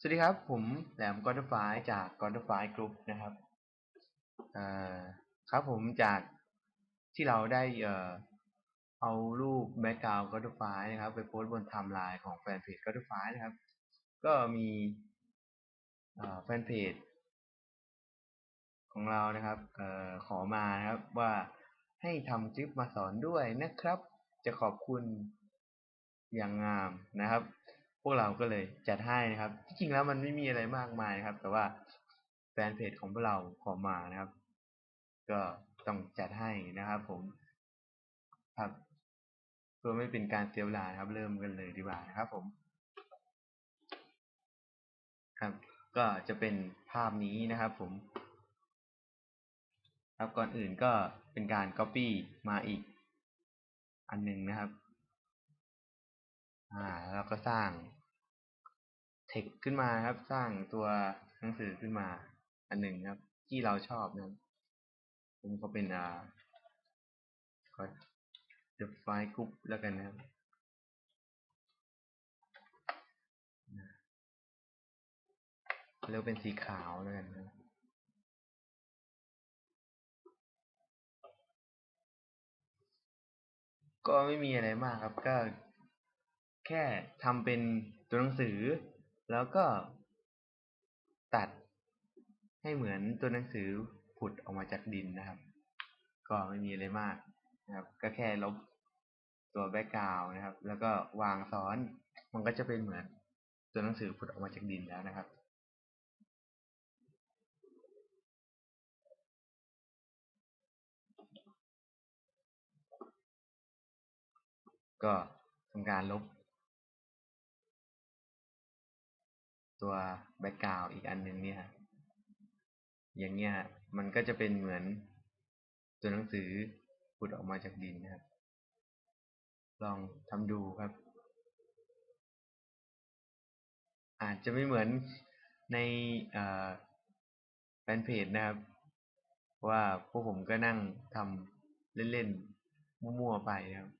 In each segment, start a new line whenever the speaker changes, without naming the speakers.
สวัสดีครับ ผมแหลมกอนฟ้ายจากกอนฟ้ายกรุ๊ปนะครับครับผมจากที่เราได้เออเอารูปแบ็กกราวด์กอนฟ้ายนะครับ ไปโพสต์บนไทม์ไลน์ของแฟนเพจกอนฟ้ายนะครับ ก็มีแฟนเพจของเรานะครับเออขอมานะครับว่าให้ทำคลิปมาสอนด้วยนะครับ จะขอบคุณอย่างงามนะครับ วกเราก็เลยจัดให้นะครับ ที่จริงแล้วมันไม่มีอะไรมากมายนะครับ แต่ว่าแฟนเพจของพวกเราขอมานะครับ ก็ต้องจัดให้นะครับ ผม ครับเพื่อไม่เป็นการเสียเวลาครับ เริ่มกันเลยดีกว่านะครับ ผม ครับ ก็จะเป็นภาพนี้นะครับ ผม ครับก่อนอื่นก็เป็นการ Copy มาอีก อันหนึ่งนะครับ อ่า แล้วก็สร้าง text ขึ้นมาครับ สร้างตัวหนังสือขึ้นมา อันหนึ่งครับ ที่เราชอบนะครับผมก็เป็นอ่าก็ the file group แล้วกันนะครับเรียกเป็นสีขาวแล้วกันนะก็ไม่มีอะไรมากครับ ก็แค่ทำเป็นตัวหนังสือ แล้วก็ตัดให้เหมือนตัวหนังสือผุดออกมาจากดินนะครับ ก็ไม่มีอะไรมากนะครับ ก็แค่ลบตัวแบ็กกราวนะครับ แล้วก็วางซ้อน มันก็จะเป็นเหมือนตัวหนังสือผุดออกมาจากดินแล้วนะครับก็ทำการลบ ตัวแบ็กกราวอีกอันหนึ่งเนี่ยอย่างเงี้ยมันก็จะเป็นเหมือนตัวหนังสือผุดออกมาจากดินนะครับ ลองทำดูครับ อาจจะไม่เหมือนในแฟนเพจนะครับ ว่าพวกผมก็นั่งทำเล่นๆมั่วๆไปนะครับ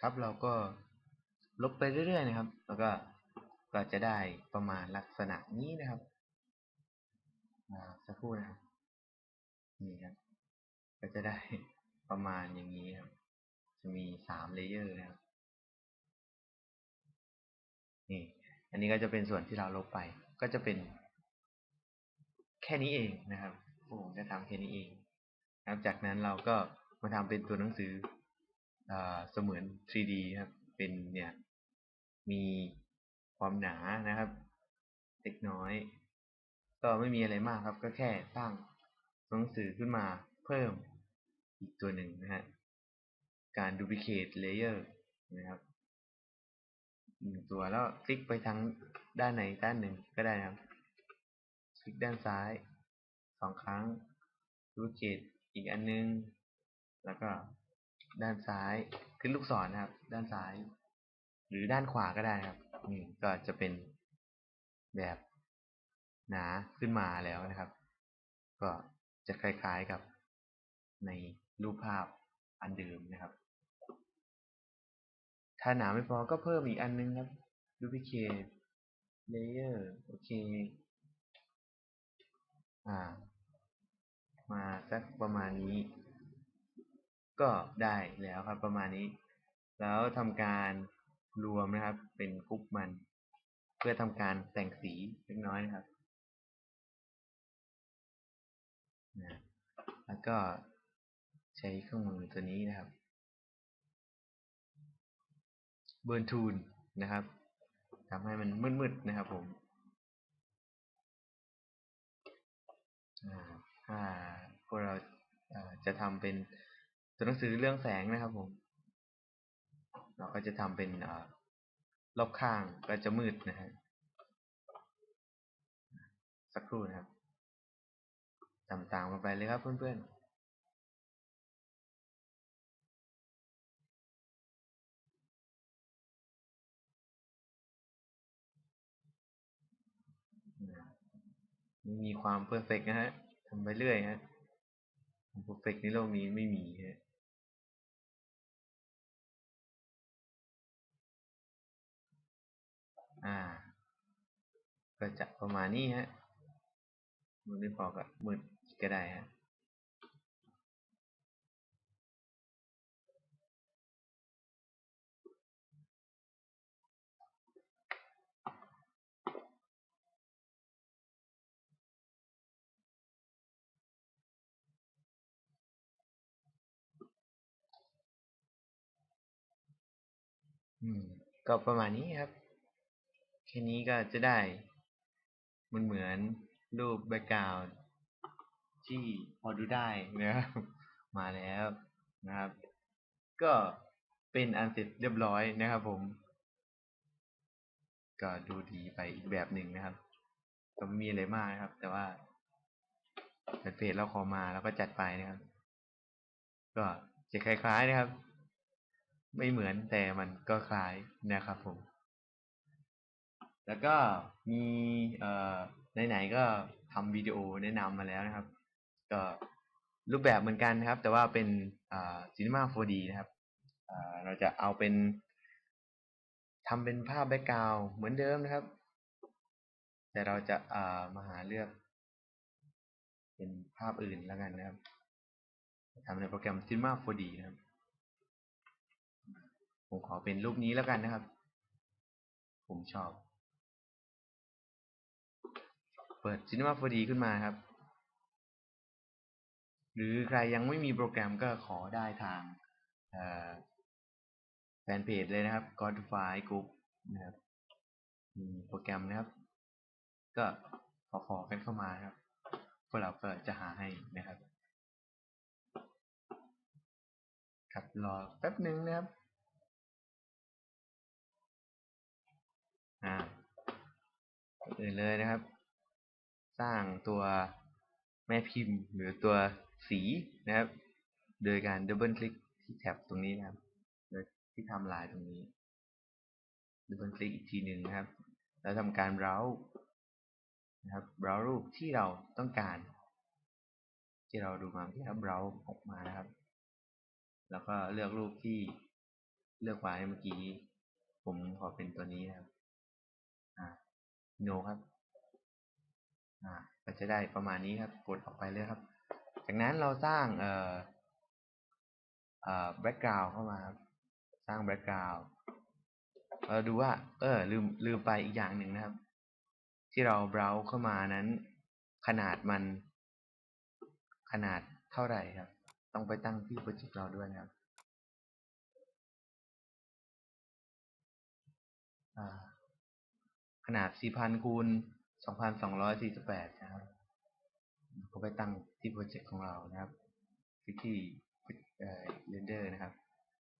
ครับเราก็ลบไปเรื่อยๆนะครับ แล้วก็ก็จะได้ประมาณลักษณะนี้นะครับสักครู่นะครับนี่ครับ ก็จะได้ประมาณอย่างนี้ครับ จะมีสามเลเยอร์นะครับ นี่ อันนี้ก็จะเป็นส่วนที่เราลบไป ก็จะเป็น แค่นี้เองนะครับผมจะทำแค่นี้เองนะครับจากนั้นเราก็มาทำเป็นตัวหนังสือ เสมือน 3D ครับ เป็นเนี่ยมีความหนานะครับเล็กน้อย ก็ไม่มีอะไรมากครับ ก็แค่สร้างหนังสือขึ้นมาเพิ่มอีกตัวหนึ่งนะฮะการ duplicate layer นะครับหนึ่งตัวแล้วคลิกไปทางด้านไหนด้านหนึ่งก็ได้นะครับ คลิกด้านซ้ายสองครั้ง duplicate อีกอันนึง แล้วก็ ด้านซ้ายขึ้นลูกศรนะครับ ด้านซ้าย หรือด้านขวาก็ได้ครับนี่ก็จะเป็นแบบหนาขึ้นมาแล้วนะครับ ก็จะคล้ายๆกับในรูปภาพอันเดิมนะครับ ถ้าหนาไม่พอก็เพิ่มอีกอันนึงครับ duplicate layer โอเค อ่า มาสักประมาณนี้ ก็ได้แล้วครับประมาณนี้ แล้วทำการรวมนะครับ เป็นกรุ๊ปมัน เพื่อทำการแต่งสีเล็กน้อยนะครับนะแล้วก็ใช้เครื่องมือตัวนี้นะครับเบิร์นทูลนะครับทำให้มันมืดๆนะครับผมถ้าพวกเราจะทำเป็น ตัวหนังสือเรื่องแสงนะครับผม เราก็จะทำเป็นรอบข้างก็จะมืดนะฮะสักครู่นะครับตามตามกันไปเลยครับเพื่อนๆมีความเพอร์เฟกนะฮะทำไปเรื่อยฮะเพอร์เฟกในโลกนี้ไม่มีฮะ อ่า ก็จะประมาณนี้ฮะมือไม่พอก็มืดก็ได้ฮะก็ประมาณนี้ครับ แค่นี้ก็จะได้มันเหมือนรูปแบ็กกราวด์ที่พอดูได้นะครับมาแล้วนะครับ ก็เป็นอันเสร็จเรียบร้อยนะครับผม ก็ดูดีไปอีกแบบหนึ่งนะครับก็ไม่มีอะไรมากนะครับ แต่ว่าเพจเราขอมาแล้วก็จัดไปนะครับ ก็จะคล้ายๆนะครับ ไม่เหมือนแต่มันก็คล้ายนะครับผม แล้วก็มีเอ่อไหนๆก็ทำวิดีโอแนะนำมาแล้วนะครับ ก็รูปแบบเหมือนกันนะครับ แต่ว่าเป็นอ่า Cinema 4D นะครับอ่าเราจะเอาเป็นทำเป็นภาพแบ็กกราวด์เหมือนเดิมนะครับ แต่เราจะอ่ามาหาเลือก เป็นภาพอื่นแล้วกันนะครับทำในโปรแกรม Cinema 4D นะครับ ผมขอเป็นรูปนี้แล้วกันนะครับ ผมชอบ ปิด Cinema 4D ขึ้นมาครับ หรือใครยังไม่มีโปรแกรมก็ขอได้ทางแฟนเพจเลยนะครับ Godfly Group นะครับมีโปรแกรมนะครับ ก็ขอขอกันเข้ามาครับ พวกเราก็จะหาให้นะครับ ครับรอแป๊บหนึ่งนะครับอ่าอื่นเลยนะครับ สร้างตัวแม่พิมพ์หรือตัวสีนะครับ โดยการดับเบิลคลิกที่แท็บตรงนี้นะครับโดยที่ทำลายตรงนี้ดับเบิลคลิกอีกทีหนึ่งนะครับ แล้วทำการเบราว์นะครับเบราว์รูปที่เราต้องการ ที่เราดูมาที่เราเบราว์ออกมานะครับ แล้วก็เลือกรูปที่เลือกไว้เมื่อกี้ ผมขอเป็นตัวนี้นะครับ อ่า no ครับ อ่าก็จะได้ประมาณนี้ครับ กดออกไปเลยครับ จากนั้นเราสร้างเอ่อเอ่อ background เข้ามาครับสร้าง background เราดูว่า เออ ลืมลืมไปอีกอย่างหนึ่งนะครับ ที่เราเบราว์เข้ามานั้น ขนาดมัน ขนาดเท่าไหร่ครับ ต้องไปตั้งที่โปรเจกต์เราด้วยนะครับขนาด 4,000คูณ 2,248 นะครับก็ไปตั้งที่โปรเจกต์ของเรานะครับที่เอ่อ render นะครับ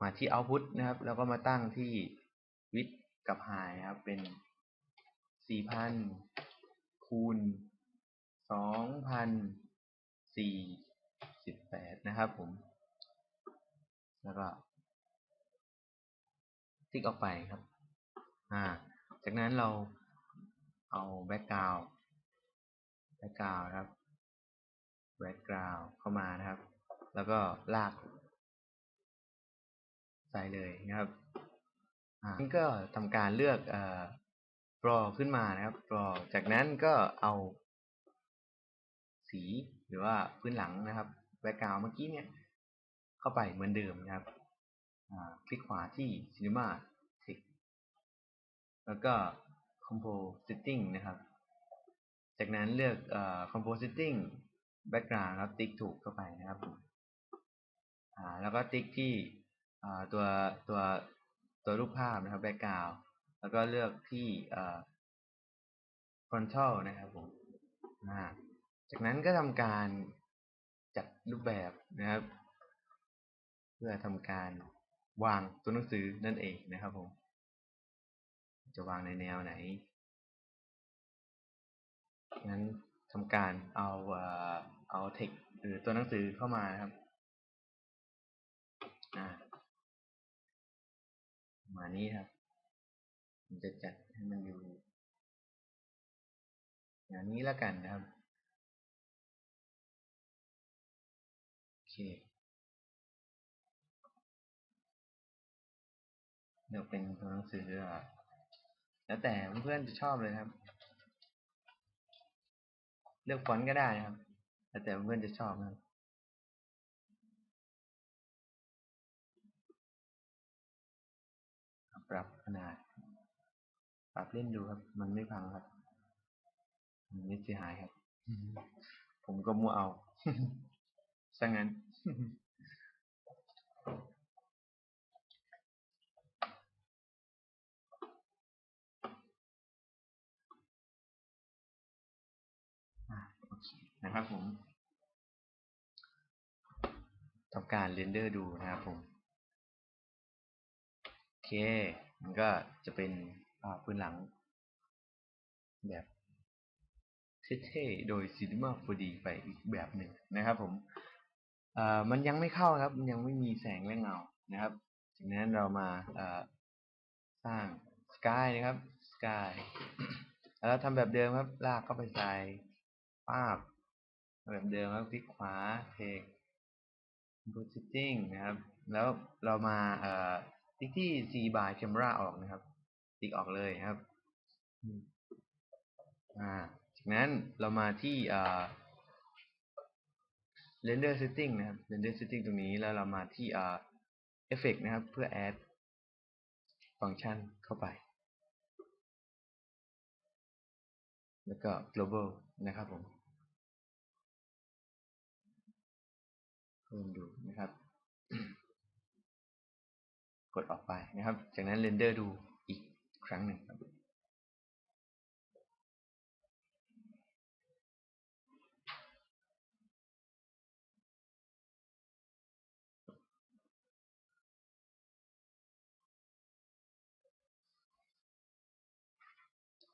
มาที่ output นะครับ แล้วก็มาตั้งที่ width กับ high นะครับ เป็น 4,000 คูณ 2,048 นะครับผม แล้วก็ ติ๊กออกไปครับ อ่า จากนั้นเรา เอา background background ครับ background เข้ามานะครับ แล้วก็ลาก ใส่เลยนะครับอ่านี่ก็ทำการเลือกเอ่อ draw ขึ้นมานะครับ draw จากนั้นก็เอาสีหรือว่าพื้นหลังนะครับ background เมื่อกี้เนี่ย เข้าไปเหมือนเดิมนะครับอ่าคลิกขวาที่ cinema text แล้วก็ compositing นะครับ จากนั้นเลือกเอ่อ compositing background ครับติ๊กถูกเข้าไปนะครับอ่าแล้วก็ติ๊กที่อ่าตัวตัวตัวรูปภาพนะครับ background แล้วก็เลือกที่เอ่อ frontal นะครับผมอ่าจากนั้นก็ทำการจัดรูปแบบนะครับ เพื่อทำการวางตัวหนังสือนั่นเองนะครับผม จะวางในแนวไหน งั้นทำการเอาเอา text หรือตัวหนังสือเข้ามานะครับอ่ามานี้ครับ ผมจะจัดให้มันอยู่ อย่างนี้แล้วกันนะครับ โอเดี๋ยวเป็นตัวหนังสืออะ แล้วแต่เพื่อนๆจะชอบเลยครับ เลือกฟอนต์ก็ได้นะครับ แล้วแต่เพื่อนๆจะชอบนะครับปรับขนาด ปรับเล่นดูครับ มันไม่พังครับ มันไม่เสียหายครับ ผมก็มัวเอาซะงั้น นะครับผมทำการเรนเดอร์ดูนะครับผมโอเค มันก็จะเป็นพื้นหลัง แบบเท่ๆโดย Cinema 4D ไปอีกแบบหนึ่งนะครับผมอ่อมันยังไม่เข้าครับ มันยังไม่มีแสงและเงานะครับจากนั้นเรามาสร้าง Sky นะครับ Sky แล้วทำแบบเดิมครับ ลากเข้าไปใส่ ป้าบแบบเดิมครับคลิกขวาเทค Positing นะครับ แล้วเรามาเอ่อติ๊กที่ C by camera ออกนะครับ ติ๊กออกเลยครับอ่าจากนั้นเรามาที่เอ่อ render setting นะครับ render setting ตรงนี้แล้วเรามาที่เอ่อ effect นะครับ เพื่อ add ฟังก์ชันเข้าไป แล้วก็ global นะครับผม เพิ่มดูนะครับ กดออกไปนะครับ จากนั้นเรนเดอร์ดูอีกครั้งหนึ่งครับ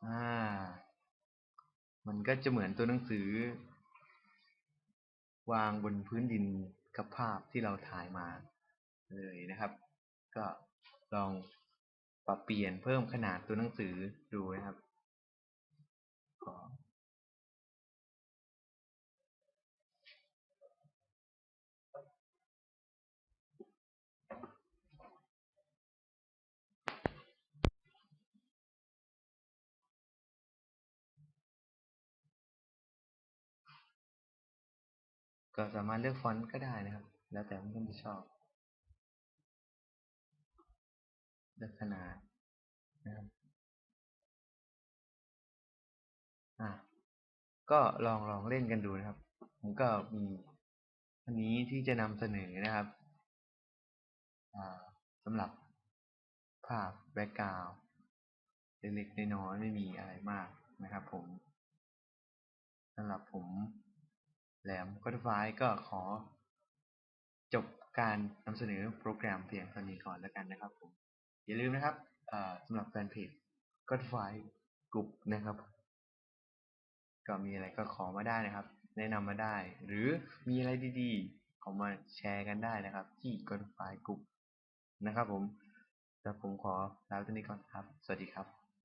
อ่า มันก็จะเหมือนตัวหนังสือ วางบนพื้นดิน กับภาพที่เราถ่ายมาเลยนะครับ ก็ลองปรับเปลี่ยนเพิ่มขนาดตัวหนังสือดูนะครับ ก็สามารถเลือกฟอนต์ก็ได้นะครับ แล้วแต่เพื่อนจะชอบ เลือกขนาดนะครับอะก็ลองลองเล่นกันดูนะครับ ผมก็มีอันนี้ที่จะนำเสนอนะครับสำหรับภาพแบ็กกราวด์เล็กๆน้อยๆไม่มีอะไรมากนะครับผมสำหรับผม แหลมก็ไฟก็ขอจบการนำเสนอโปรแกรมเพียงเท่านี้ก่อนแล้วกันนะครับผมอย่าลืมนะครับสำหรับแฟนเพจก็ไฟกลุ่มนะครับ ก็มีอะไรก็ขอมาได้นะครับ แนะนำมาได้ หรือมีอะไรดีๆขอมาแชร์กันได้นะครับ ที่กดไฟกลุ่มนะครับผมแล้วผมขอลาไปเท่านี้ก่อนครับ สวัสดีครับ